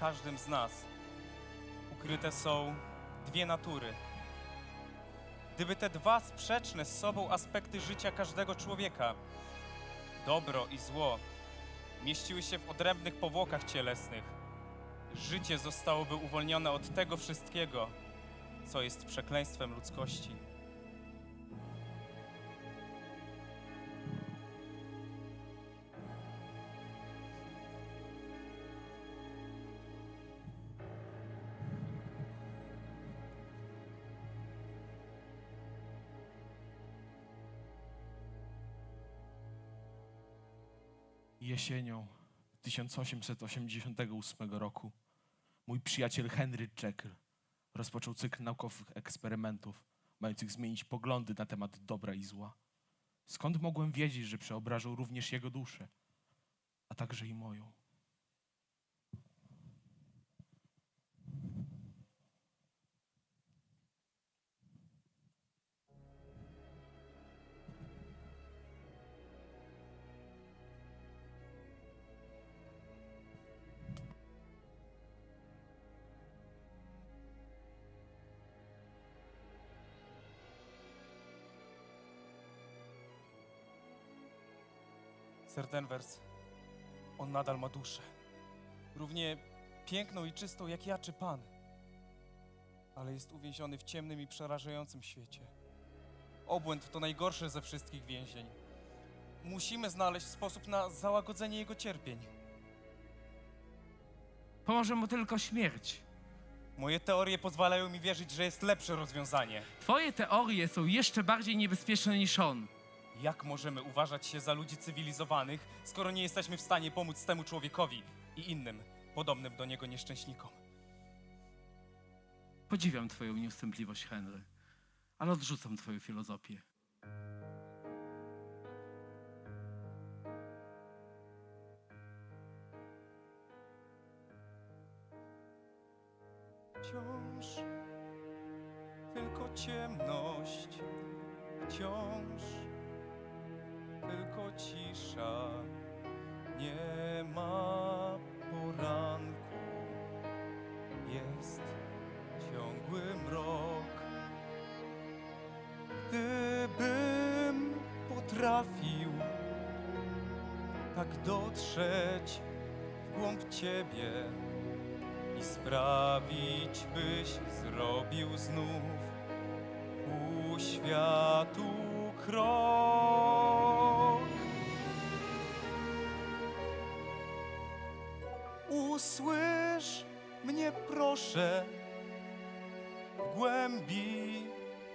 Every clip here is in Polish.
każdym z nas ukryte są dwie natury. Gdyby te dwa sprzeczne z sobą aspekty życia każdego człowieka, dobro i zło, mieściły się w odrębnych powłokach cielesnych, życie zostałoby uwolnione od tego wszystkiego, co jest przekleństwem ludzkości. Jesienią 1888 roku mój przyjaciel Henry Jekyll rozpoczął cykl naukowych eksperymentów mających zmienić poglądy na temat dobra i zła. Skąd mogłem wiedzieć, że przeobrażą również jego duszę, a także i moją? Sir Denvers, on nadal ma duszę. Równie piękną i czystą jak ja czy pan. Ale jest uwięziony w ciemnym i przerażającym świecie. Obłęd to najgorsze ze wszystkich więzień. Musimy znaleźć sposób na załagodzenie jego cierpień. Pomoże mu tylko śmierć. Moje teorie pozwalają mi wierzyć, że jest lepsze rozwiązanie. Twoje teorie są jeszcze bardziej niebezpieczne niż on. Jak możemy uważać się za ludzi cywilizowanych, skoro nie jesteśmy w stanie pomóc temu człowiekowi i innym, podobnym do niego nieszczęśnikom? Podziwiam twoją nieustępliwość, Henry, ale odrzucam twoją filozofię. Wciąż tylko ciemność, wciąż tylko cisza. Nie ma poranku, jest ciągły mrok. Gdybym potrafił tak dotrzeć w głąb ciebie i sprawić, byś zrobił znów ku światu krok. Usłysz mnie proszę w głębi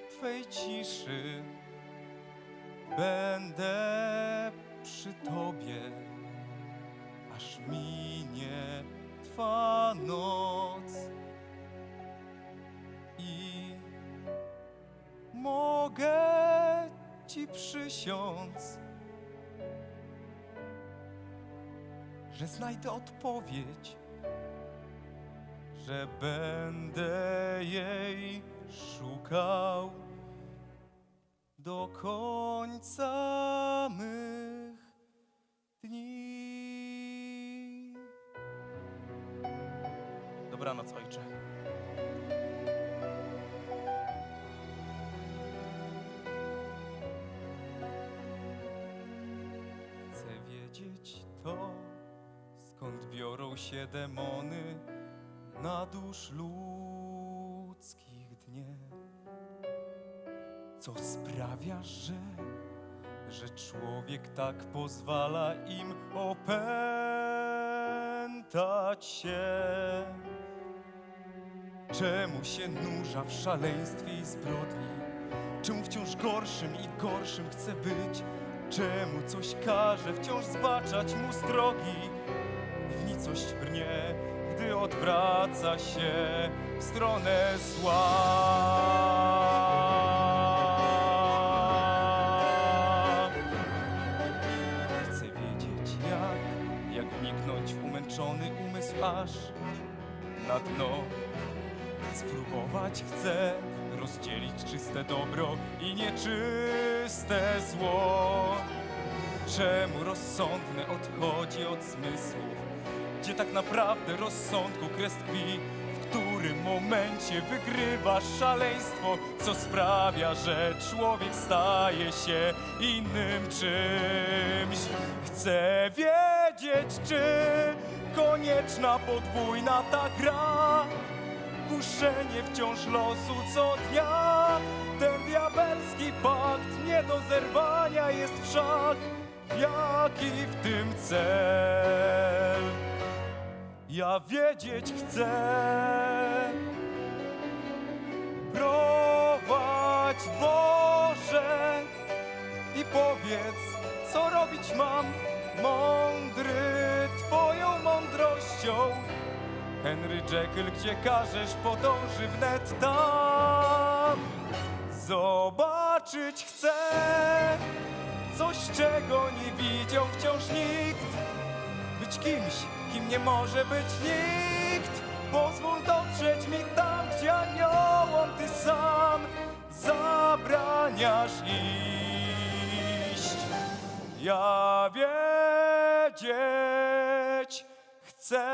Twej ciszy. Będę przy Tobie aż minie Twa noc i mogę Ci przysiąc, że znajdę odpowiedź, że będę jej szukał do końca mych dni. Dobranoc, ojcze. Się demony na dusz ludzkich dnie. Co sprawia, że, że człowiek tak pozwala im opętać się? Czemu się nurza w szaleństwie i zbrodni? Czemu wciąż gorszym i gorszym chce być? Czemu coś każe wciąż zbaczać mu z drogi? Nicość brnie, gdy odwraca się w stronę zła. Chcę wiedzieć jak, jak wniknąć w umęczony umysł aż na dno. Spróbować chcę rozdzielić czyste dobro i nieczyste zło. Czemu rozsądne odchodzi od zmysłów? Gdzie tak naprawdę rozsądku kres tkwi, w którym momencie wygrywa szaleństwo, co sprawia, że człowiek staje się innym czymś. Chcę wiedzieć, czy konieczna podwójna ta gra, kuszenie wciąż losu co dnia. Ten diabelski pakt nie do zerwania jest wszak, jaki w tym cel. Ja wiedzieć chcę. Prowadź Boże i powiedz, co robić mam, mądry Twoją mądrością. Henry Jekyll, gdzie każesz, podąży wnet tam. Zobaczyć chcę coś, czego nie widział wciąż nikt. Być kimś, kim nie może być nikt. Pozwól dotrzeć mi tam, gdzie aniołom ty sam zabraniasz iść. Ja wiedzieć chcę.